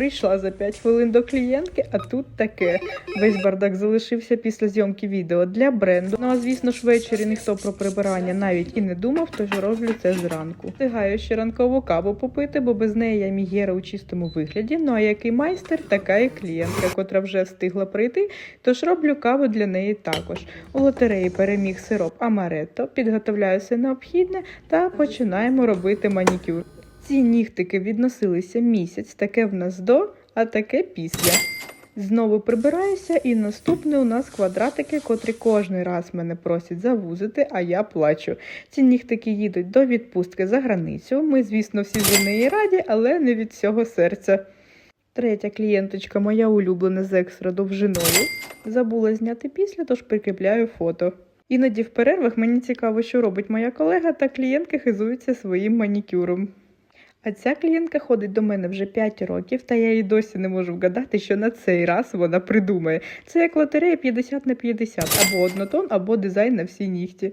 Прийшла за 5 хвилин до клієнтки, а тут таке. Весь бардак залишився після зйомки відео для бренду. Ну а звісно ж ввечері ніхто про прибирання навіть і не думав, тож роблю це зранку. Встигаю ще ранкову каву попити, бо без неї я мігєра у чистому вигляді. Ну а який майстер, така і клієнтка, котра вже встигла прийти. Тож роблю каву для неї також. У лотереї переміг сироп Амаретто, підготовляю все необхідне та починаємо робити манікюр. Ці нігтики відносилися місяць, таке в нас до, а таке після. Знову прибираюся, і наступне у нас квадратики, котрі кожний раз мене просять завузити, а я плачу. Ці нігтики їдуть до відпустки за границю. Ми, звісно, всі за неї раді, але не від всього серця. Третя клієнточка, моя улюблена з екстра довжиною. Забула зняти після, тож прикріпляю фото. Іноді в перервах мені цікаво, що робить моя колега, та клієнтки хизуються своїм манікюром. А ця клієнтка ходить до мене вже 5 років, та я їй досі не можу вгадати, що на цей раз вона придумає. Це як лотерея 50 на 50, або однотон, або дизайн на всі нігті.